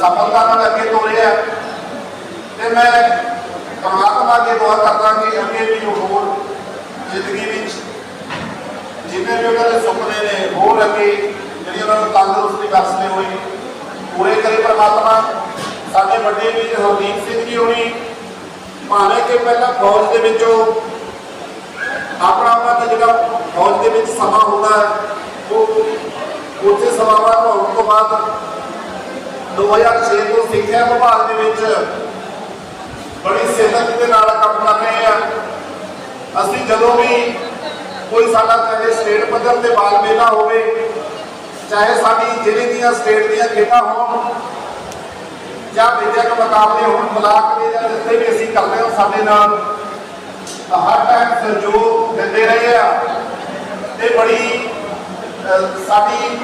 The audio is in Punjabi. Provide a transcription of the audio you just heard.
ਸਫਲਤਾ ਨਾਲ ਅੱਗੇ ਤੋਰਿਆ। ਤੇ ਮੈਂ ਪਰਮਾਤਮਾ ਅੱਗੇ ਦੁਆ ਕਰਦਾ ਕਿ ਅੱਗੇ ਵੀ ਹੋਰ ਜ਼ਿੰਦਗੀ ਵਿੱਚ ਜਿੰਨੇ ਵੀ ਉਹਨਾਂ ਦੇ ਸੁਪਨੇ ਨੇ, ਹੋਰ ਅੱਗੇ ਜਿਹੜੀ ਉਹਨਾਂ ਨੂੰ ਤੰਦਰੁਸਤੀ ਬਖਸ਼ਦੇ ਹੋਏ ਪੂਰੇ ਕਰੇ ਪਰਮਾਤਮਾ। ਸਾਡੇ ਵੱਡੇ ਵੀਰ ਹਰਦੀਪ ਸਿੰਘ ਜੀ ਹੋਣੀ, ਭਾਵੇਂ ਕਿ ਪਹਿਲਾਂ ਫੌਜ ਦੇ ਵਿੱਚੋਂ ਆਪਣਾ ਆਪਣਾ ਦਾ ਜਿਹੜਾ ਫੌਜ ਦੇ ਵਿੱਚ ਸਮਾਂ ਹੁੰਦਾ ਹੈ ਉਹ ਉੱਥੇ ਸਮਾਂ ਹੋਣ ਤੋਂ ਬਾਅਦ 2006 ਤੋਂ ਸਿੱਖਿਆ ਵਿਭਾਗ ਦੇ ਵਿੱਚ ਬੜੀ ਸਿੱਧਕ ਦੇ ਨਾਲ ਕੰਮ ਕਰ ਰਹੇ ਆ। ਅਸੀਂ ਜਦੋਂ ਵੀ ਕੋਈ ਸਾਡਾ ਚਾਹੇ ਸਟੇਟ ਪੱਧਰ ਤੇ ਬਾਲ ਮੇਲਾ ਹੋਵੇ, ਚਾਹੇ ਸਾਡੀ ਜ਼ਿਲ੍ਹੇ ਦੀਆਂ, ਸਟੇਟ ਦੀਆਂ ਖੇਡਾਂ ਹੋਣ, ਜਾਂ ਵਿਦਿਅਕ ਮੁਕਾਬਲੇ ਹੋਣ, ਬਲਾਕ ਦੇ ਜਾਂ ਜਿੱਥੇ ਵੀ ਅਸੀਂ ਕਰਦੇ ਹਾਂ ਸਾਡੇ ਨਾਲ ਹਰ ਟਾਈਮ ਸਹਿਯੋਗ ਦਿੰਦੇ ਰਹੇ ਆ। ਤੇ ਬੜੀ ਸਾਡੀ